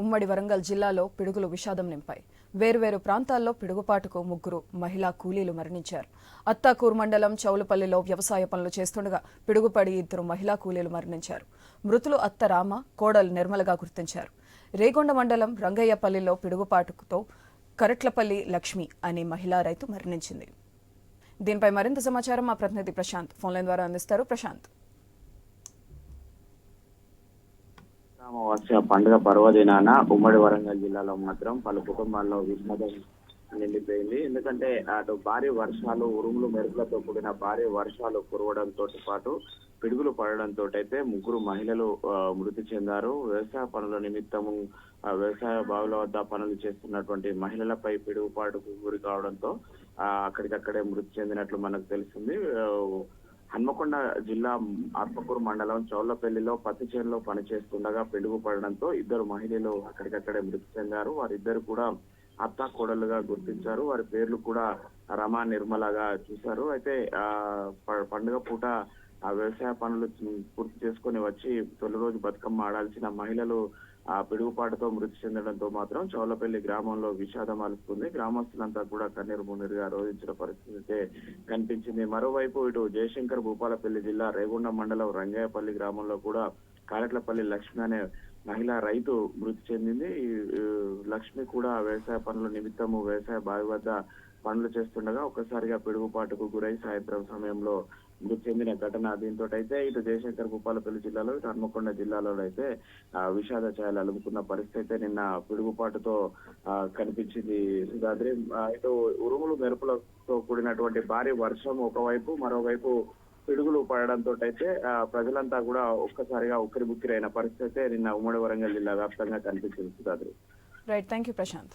ఉమ్మడి వరంగల్ జిల్లాలో పిడుగులు విషాదం నింపాయి. వేర్వేరు ప్రాంతాల్లో పిడుగుపాటుకు ముగ్గురు మహిళా కూలీలు మరణించారు. అత్తాకూరు మండలం చౌలపల్లిలో వ్యవసాయ పనులు చేస్తుండగా పిడుగుపడి ఇద్దరు మహిళా కూలీలు మరణించారు. మృతులు అత్త రామ కోడలు నిర్మలగా గుర్తించారు. రేగొండ మండలం రంగయ్యపల్లిలో పిడుగుపాటుతో కరట్లపల్లి లక్ష్మి అనే మహిళా రైతు మరణించింది. దీనిపై మరింత సమాచారం మా ప్రతినిధి ప్రశాంత్. ఫోన్లైన్ ద్వారా అందిస్తారు ప్రశాంత్. అమావాస్య పండుగ పర్వదినాన ఉమ్మడి వరంగల్ జిల్లాలో మాత్రం పలు కుటుంబాల్లో విషాదం నిండిపోయింది. ఎందుకంటే అటు భారీ వర్షాలు ఉరుములు మెరుపులతో కూడిన భారీ వర్షాలు కురవడంతో పాటు పిడుగులు పడడంతో అయితే ముగ్గురు మహిళలు మృతి చెందారు. వ్యవసాయ పనుల నిమిత్తము వ్యవసాయ బావుల వద్ద పనులు చేస్తున్నటువంటి మహిళలపై పిడుగుపాటుకు గురి కావడంతో అక్కడికక్కడే మృతి చెందినట్లు మనకు తెలిసింది. హన్మకొండ జిల్లా ఆత్మకూరు మండలం చౌలపల్లిలో పత్తి చేనులో పనిచేస్తుండగా పిడుగు పడడంతో ఇద్దరు మహిళలు అక్కడికక్కడే మృతి చెందారు. వారిద్దరు కూడా అత్త కోడలుగా గుర్తించారు. వారి పేర్లు కూడా రమా నిర్మలగా చూశారు. అయితే ఆ పండుగ పూట ఆ వ్యవసాయ పనులు పూర్తి చేసుకొని వచ్చి తొలి రోజు బతుకమ్మ ఆడాల్సిన మహిళలు ఆ పిడుగుపాటుతో మృతి చెందడంతో మాత్రం చౌలపల్లి గ్రామంలో విషాదం అలుస్తుంది. గ్రామస్తులంతా కూడా కన్నీరు మున్నీరుగా రోధించిన పరిస్థితి అయితే కనిపించింది. మరోవైపు ఇటు జయశంకర్ భూపాలపల్లి జిల్లా రేగొండ మండలం రంగయ్యపల్లి గ్రామంలో కూడా కారెట్లపల్లి లక్ష్మి అనే మహిళా రైతు మృతి చెందింది. లక్ష్మి కూడా వ్యవసాయ పనుల నిమిత్తము వ్యవసాయ బావి వద్ద పనులు చేస్తుండగా ఒక్కసారిగా పిడుగుపాటుకు గురై సాయంత్రం సమయంలో మృతి చెందిన ఘటన. దీంతో అయితే ఇటు జయశంకర్ భూపాలపల్లి జిల్లాలో ఇటు హన్మకొండ జిల్లాలో అయితే విషాద ఛాయలు అలుముకున్న పరిస్థితి అయితే నిన్న పిడుగుపాటుతో ఆ, కనిపించింది సుధాద్రి ఇటు ఉరుములు మెరుపులతో కూడినటువంటి భారీ వర్షం ఒకవైపు మరోవైపు పిడుగులు పడడంతో అయితే ఆ, ప్రజలంతా కూడా ఒక్కసారిగా ఉక్కిరి బుక్కిరైన పరిస్థితి అయితే నిన్న ఉమ్మడి వరంగల్ జిల్లా వ్యాప్తంగా కనిపించింది సుధాద్రి Right. Thank you, Prashant.